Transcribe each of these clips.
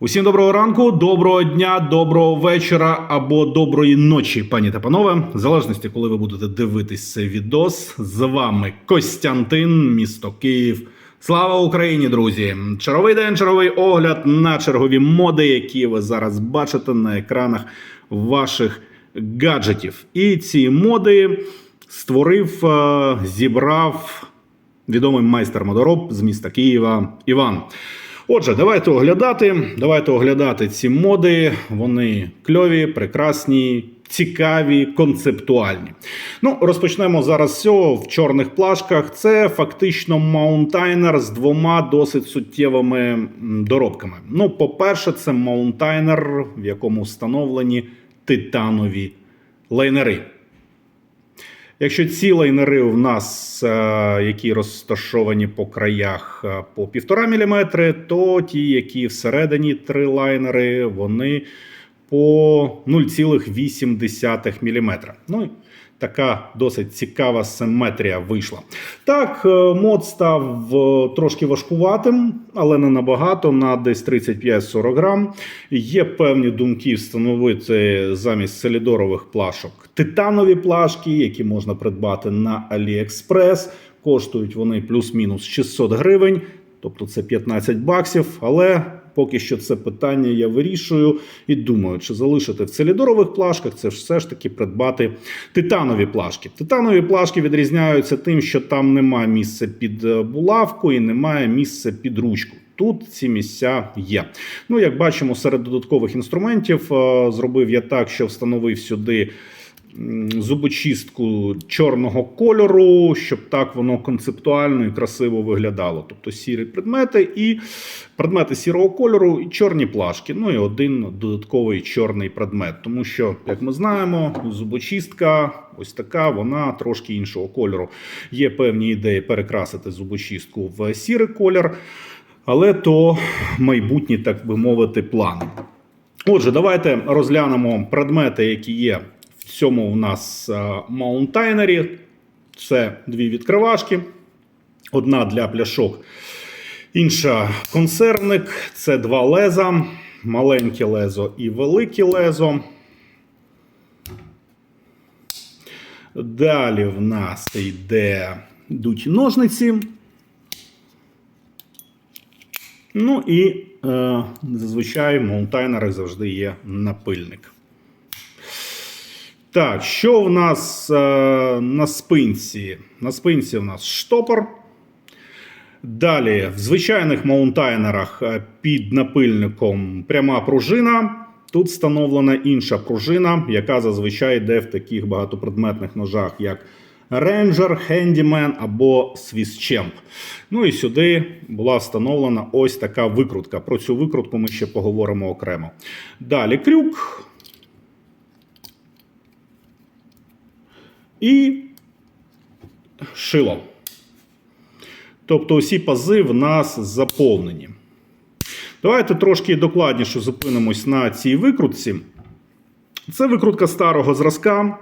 Усім доброго ранку, доброго дня, доброго вечора або доброї ночі, пані та панове. В залежності, коли ви будете дивитись цей відос. З вами Костянтин, місто Київ. Слава Україні, друзі! Черговий день, черговий огляд на чергові моди, які ви зараз бачите на екранах ваших гаджетів. І ці моди створив, е, зібрав відомий майстер модороб з міста Києва Іван. Отже, давайте оглядати. Давайте оглядати ці моди. Вони кльові, прекрасні, цікаві, концептуальні. Ну, розпочнемо зараз з цього в чорних плашках. Це фактично маунтайнер з двома досить суттєвими доробками. Ну, по-перше, це маунтайнер, в якому встановлені титанові лайнери. Якщо ці лайнери в нас, е, які розташовані по краях е, по 1,5 мм, то ті, які всередині три лайнери, вони по 0,8 мм. Ну, така досить цікава симетрія вийшла. Так, е, мод став е, трошки важкуватим, але не набагато, на десь 35-40 грам. Є певні думки встановити замість селідорових плашок титанові плашки, які можна придбати на AliExpress. Коштують вони плюс-мінус 600 гривень, тобто це 15 баксів. Але поки що це питання я вирішую і думаю, чи залишити в целідорових плашках, це все ж таки придбати титанові плашки. Титанові плашки відрізняються тим, що там немає місця під е, булавку і немає місця під ручку. Тут ці місця є. Ну, як бачимо, серед додаткових інструментів е, зробив я так, що встановив сюди зубочистку чорного кольору, щоб так воно концептуально і красиво виглядало. Тобто сірі предмети і предмети сірого кольору, і чорні плашки. Ну і один додатковий чорний предмет. Тому що, як ми знаємо, зубочистка ось така, вона трошки іншого кольору. Є певні ідеї перекрасити зубочистку в сірий колір. Але то майбутні, так би мовити, плани. Отже, давайте розглянемо предмети, які є цьому у нас е, маунтайнері. Це дві відкривашки. Одна для пляшок, інша консервник. Це два леза, маленьке лезо і велике лезо. Далі в нас йде йдуть ножниці. Ну і е, зазвичай в маунтайнерах завжди є напильник. Так, що в нас е, на спинці? На спинці в нас штопор. Далі, в звичайних маунтайнерах е, під напильником пряма пружина. Тут встановлена інша пружина, яка зазвичай йде в таких багатопредметних ножах, як Ranger, Handyman або Champ. Ну і сюди була встановлена ось така викрутка. Про цю викрутку ми ще поговоримо окремо. Далі крюк. І шило. Тобто усі пази в нас заповнені. Давайте трошки докладніше зупинимось на цій викрутці. Це викрутка старого зразка.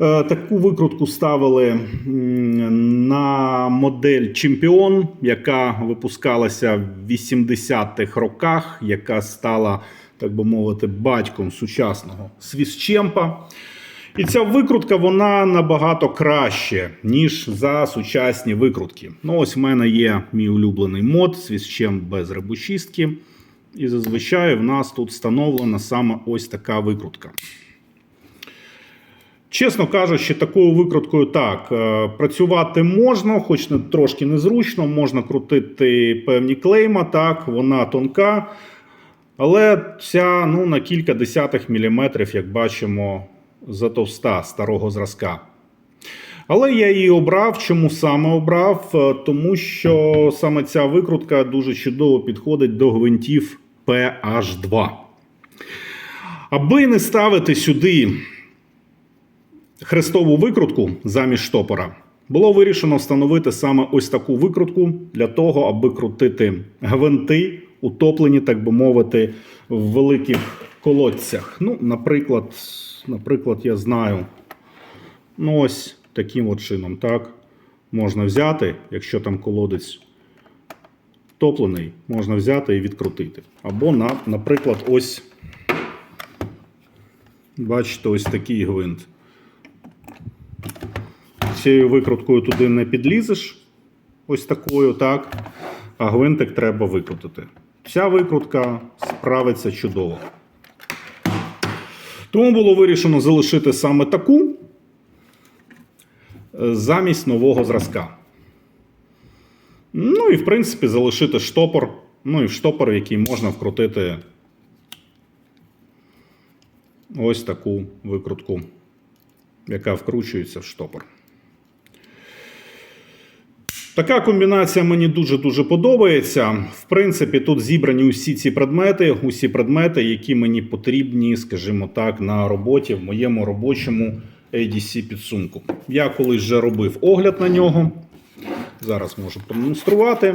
Е, Таку викрутку ставили на модель Чемпіон, яка випускалася в 80-х роках, яка стала, так би мовити, батьком сучасного свісчемпа. І ця викрутка вона набагато краще, ніж за сучасні викрутки. Ну, ось в мене є мій улюблений мод свісчемп без рибочистки. І зазвичай в нас тут встановлена саме ось така викрутка. Чесно кажучи, такою викруткою так, е, працювати можна, хоч не трошки незручно, можна крутити певні клейма, так, вона тонка. Але ця ну, на кілька десятих міліметрів, як бачимо, затовста старого зразка. Але я її обрав. Чому саме обрав? Е, Тому що саме ця викрутка дуже чудово підходить до гвинтів PH2. Аби не ставити сюди хрестову викрутку замість штопора, було вирішено встановити саме ось таку викрутку для того, аби крутити гвинти, утоплені, так би мовити, в великих колодцях. Ну, наприклад, наприклад, я знаю. Ну, ось таким от чином, так. Можна взяти, якщо там колодець втоплений, можна взяти і відкрутити. Або, на, наприклад, ось. Бачите, ось такий гвинт. Цією викруткою туди не підлізеш. Ось такою, так. А гвинтик треба викрутити. Ця викрутка справиться чудово. Тому було вирішено залишити саме таку е, замість нового зразка. Ну і в принципі залишити штопор. Ну і в штопор, в який можна вкрутити ось таку викрутку, яка вкручується в штопор. Така комбінація мені дуже-дуже подобається. В принципі, тут зібрані усі ці предмети, усі предмети, які мені потрібні, скажімо так, на роботі в моєму робочому ADC підсумку. Я колись вже робив огляд на нього. Зараз можу продемонструвати.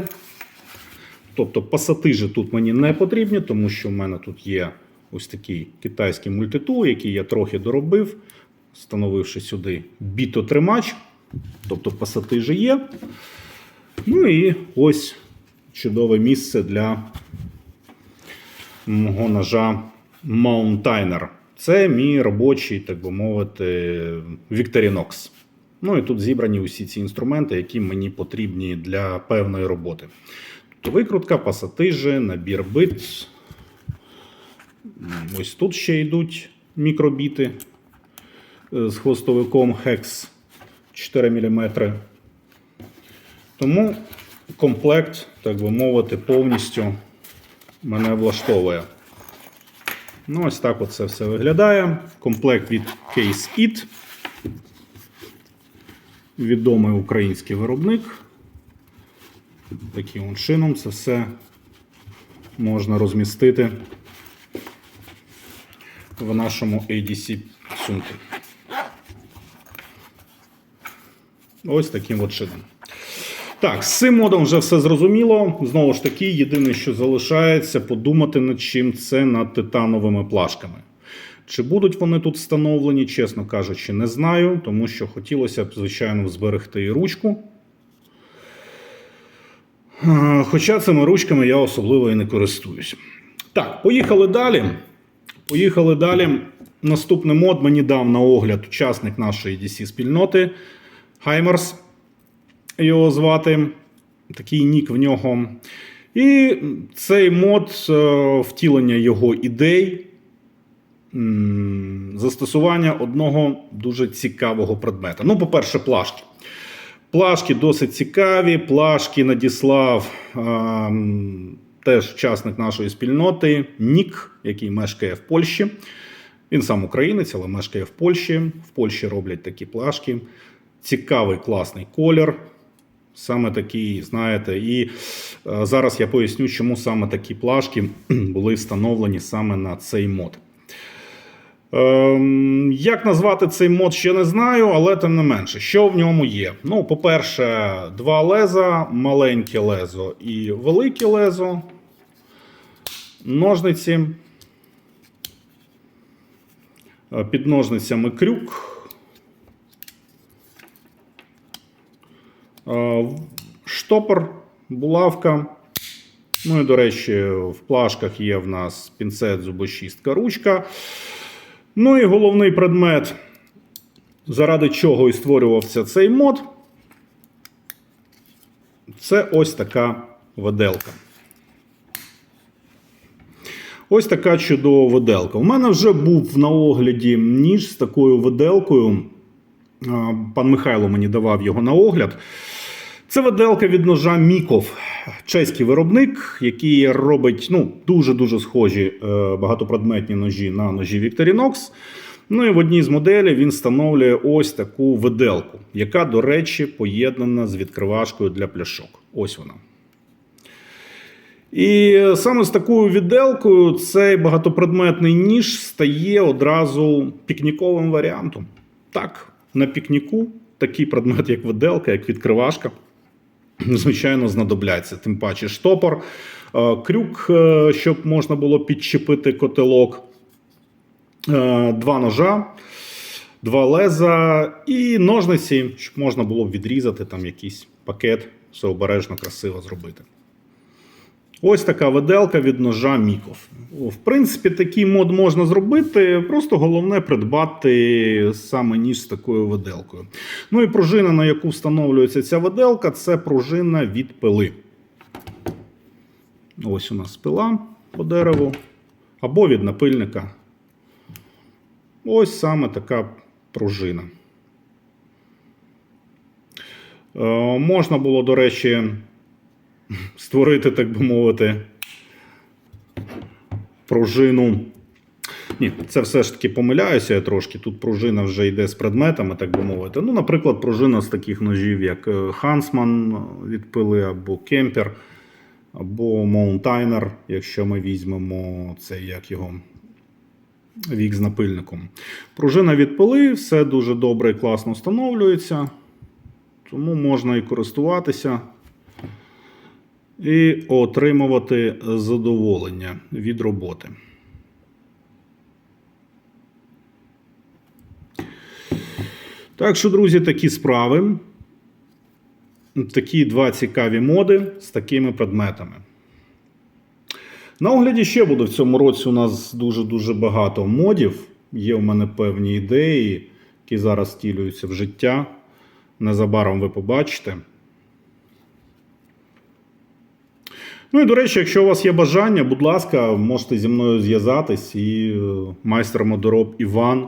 Тобто пасатижі тут мені не потрібні, тому що в мене тут є ось такий китайський мультитул, який я трохи доробив, встановивши сюди бітотримач. Тобто пасатижі є. Ну і ось чудове місце для мого ножа Mountainer. Це мій робочий, так би мовити, Victorinox. Ну і тут зібрані усі ці інструменти, які мені потрібні для певної роботи. Тобто викрутка, пасатижі, набір бит. Ось тут ще йдуть мікробіти е, з хвостовиком Hex 4 мм. Тому комплект, так би мовити, повністю мене влаштовує. Ну, ось так це все виглядає. Комплект від Case It. Відомий український виробник. Таким чином це все можна розмістити в нашому ADC сумку. Ось таким от чином. Так, з цим модом вже все зрозуміло. Знову ж таки, єдине, що залишається, подумати над чим це над титановими плашками. Чи будуть вони тут встановлені, чесно кажучи, не знаю, тому що хотілося б, звичайно, зберегти і ручку. Хоча цими ручками я особливо і не користуюся. Так, поїхали далі. Поїхали далі. Наступний мод мені дав на огляд учасник нашої DC спільноти Хаймерс. Його звати. Такий нік в нього. І цей мод е, втілення його ідей. Застосування одного дуже цікавого предмета. Ну, по-перше, плашки. Плашки досить цікаві. Плашки надіслав ем, теж учасник нашої спільноти Нік, який мешкає в Польщі. Він сам українець, але мешкає в Польщі. В Польщі роблять такі плашки. Цікавий, класний колір. Саме такий, знаєте, і е, зараз я поясню, чому саме такі плашки були встановлені саме на цей мод. Ем, як назвати цей мод, ще не знаю, але тим не менше, що в ньому є? Ну, по-перше, два леза, маленьке лезо і велике лезо, ножниці. Е, Під ножницями крюк. Штопор, булавка. Ну і, до речі, в плашках є в нас пінцет, зубочистка, ручка. Ну і головний предмет, заради чого і створювався цей мод. Це ось така виделка. Ось така чудова виделка. У мене вже був на огляді ніж з такою виделкою. Пан Михайло мені давав його на огляд. Це виделка від ножа Міков, чеський виробник, який робить ну, дуже-дуже схожі е, багатопредметні ножі на ножі Victorinox. Ну і в одній з моделей він встановлює ось таку виделку, яка, до речі, поєднана з відкривашкою для пляшок. Ось вона. І саме з такою відделкою цей багатопредметний ніж стає одразу пікніковим варіантом. Так, на пікніку такий предмет, як виделка, як відкривашка, звичайно, знадобляться. Тим паче штопор, е, крюк, е, щоб можна було підчепити котелок, е, два ножа, два леза і ножниці, щоб можна було відрізати там якийсь пакет, все обережно, красиво зробити. Ось така виделка від ножа Міков. В принципі, такий мод можна зробити. Просто головне придбати саме ніж з такою виделкою. Ну і пружина, на яку встановлюється ця виделка, це пружина від пили. Ось у нас пила по дереву або від напильника. Ось саме така пружина. Е, можна було, до речі, створити, так би мовити, пружину. Ні, це все ж таки помиляюся я трошки. Тут пружина вже йде з предметами, так би мовити. Ну, наприклад, пружина з таких ножів, як е, Хансман від пили, або Кемпер, або Маунтайнер, якщо ми візьмемо це як його вік з напильником. Пружина від пили, все дуже добре і класно встановлюється. Тому можна і користуватися і отримувати задоволення від роботи. Так що, друзі, такі справи. Такі два цікаві моди з такими предметами. На огляді ще буде в цьому році у нас дуже-дуже багато модів. Є у мене певні ідеї, які зараз втілюються в життя. Незабаром ви побачите. Ну і до речі, якщо у вас є бажання, будь ласка, можете зі мною зв'язатись, і е, майстер модороб Іван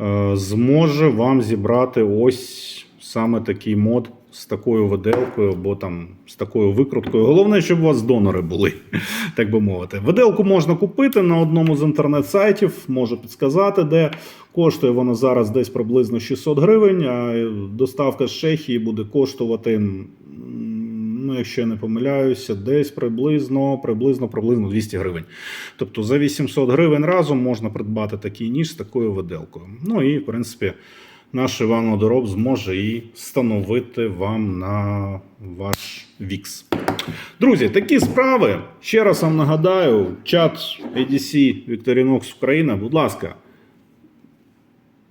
е, зможе вам зібрати ось саме такий мод з такою виделкою або там з такою викруткою. Головне, щоб у вас донори були, так би мовити. Виделку можна купити на одному з інтернет-сайтів, можу підсказати, де коштує вона зараз десь приблизно 600 гривень, а доставка з Чехії буде коштувати. М, Ну, якщо я не помиляюся, десь приблизно, приблизно, приблизно 200 гривень. Тобто за 800 гривень разом можна придбати такий ніж з такою виделкою. Ну і, в принципі, наш Іван Модороб зможе і встановити вам на ваш вікс. Друзі, такі справи. Ще раз вам нагадаю, чат ADC Victorinox Україна, будь ласка,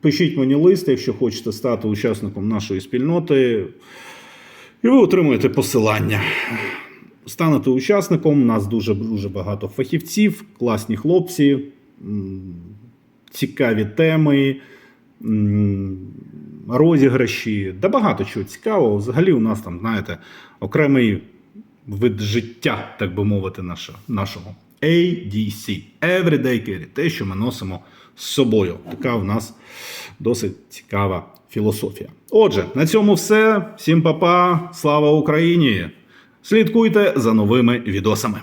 пишіть мені лист, якщо хочете стати учасником нашої спільноти. І ви отримуєте посилання. Станете учасником. У нас дуже дуже багато фахівців, класні хлопці, цікаві теми, розіграші, да багато чого цікавого. Взагалі, у нас там, знаєте, окремий вид життя, так би мовити, нашого. ADC Everyday Carry, те, що ми носимо з собою. Така в нас досить цікава філософія. Отже, на цьому все. Всім па-па, слава Україні! Слідкуйте за новими відосами.